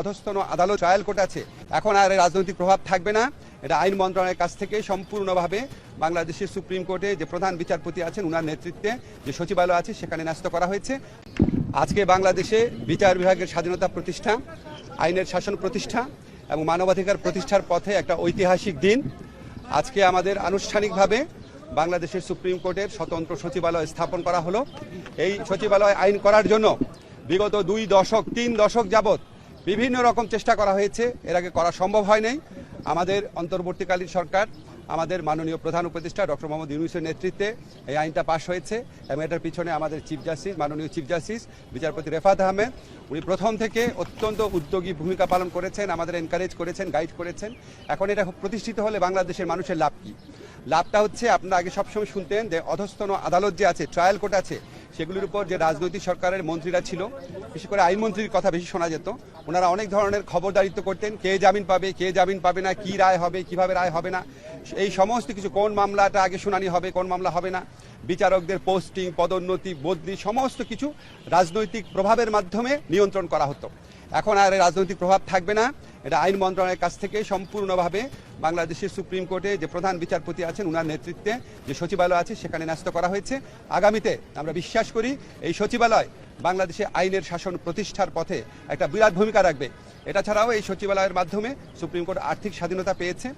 অধস্তন আদালত trial court আছে। এখন আর রাজনৈতিক প্রভাব থাকবে না। এটা আইন মন্ত্রণালয়ের কাছ থেকে সম্পূর্ণভাবে বাংলাদেশের সুপ্রিম কোর্টে যে প্রধান বিচারপতি আছেন, উনার নেতৃত্বে যে সচিবালয় আছে, সেখানে ন্যস্ত করা হয়েছে। আজকে বাংলাদেশে বিচার বিভাগের স্বাধীনতা প্রতিষ্ঠা, আইনের শাসন প্রতিষ্ঠা এবং মানবাধিকার প্রতিষ্ঠার পথে একটা ঐতিহাসিক দিন। আজকে আমাদের আনুষ্ঠানিকভাবে বাংলাদেশের সুপ্রিম কোর্টের স্বতন্ত্র সচিবালয় স্থাপন করা হলো। এই সচিবালয় আইন করার জন্য বিগত দুই দশক, তিন দশক যাবৎ বিভিন্ন রকম চেষ্টা করা হয়েছে। এর আগে করা সম্ভব হয় নাই আমাদের অন্তর্বর্তীকালীন সরকার, আমাদের মাননীয় প্রধান উপদেষ্টা ডক্টর মোহাম্মদ ইউনুসের নেতৃত্বে এই আইনটা পাশ হয়েছে এবং এটার পিছনে আমাদের চিফ জাস্টিস, মাননীয় চিফ জাস্টিস, বিচারপতি রেফাত আহমেদ, উনি প্রথম থেকে অত্যন্ত উদ্যোগী ভূমিকা পালন করেছেন, আমাদের এনকারেজ করেছেন গাইড করেছেন। এখন এটা প্রতিষ্ঠিত হলে বাংলাদেশের মানুষের লাভ কি? লাভটা হচ্ছে আপনারা আগে সবসময় শুনতেন যে অধস্তন আদালত যে আছে ট্রায়াল কোর্ট আছে সেগুলির উপর যে রাজনৈতিক সরকারের মন্ত্রীরা ছিল, বিশেষ করে আইনমন্ত্রীর কথা বেশি শোনা যেত, ওনারা অনেক ধরনের খবরদারিত্ব করতেন, কে জামিন পাবে, কে জামিন পাবে না, কি রায় হবে, কীভাবে রায় হবে না। এই সমস্ত কিছু, কোন মামলাটা আগে শুনানি হবে, কোন মামলা হবে না, বিচারকদের পোস্টিং, পদোন্নতি, বদলি, সমস্ত কিছু রাজনৈতিক প্রভাবের মাধ্যমে নিয়ন্ত্রণ করা হতো। এখন আর রাজনৈতিক প্রভাব থাকবে না। এটা আইন মন্ত্রণালয়ের কাছ থেকে সম্পূর্ণভাবে বাংলাদেশের সুপ্রিম কোর্টে যে প্রধান বিচারপতি আছেন, উনার নেতৃত্বে যে সচিবালয় আছে, সেখানে ন্যস্ত করা হয়েছে। আগামীতে আমরা বিশ্বাস করি এই সচিবালয় বাংলাদেশে আইনের শাসন প্রতিষ্ঠার পথে একটা বিরাট ভূমিকা রাখবে। এটা ছাড়াও এই সচিবালয়ের মাধ্যমে সুপ্রিম কোর্ট আর্থিক স্বাধীনতা পেয়েছে।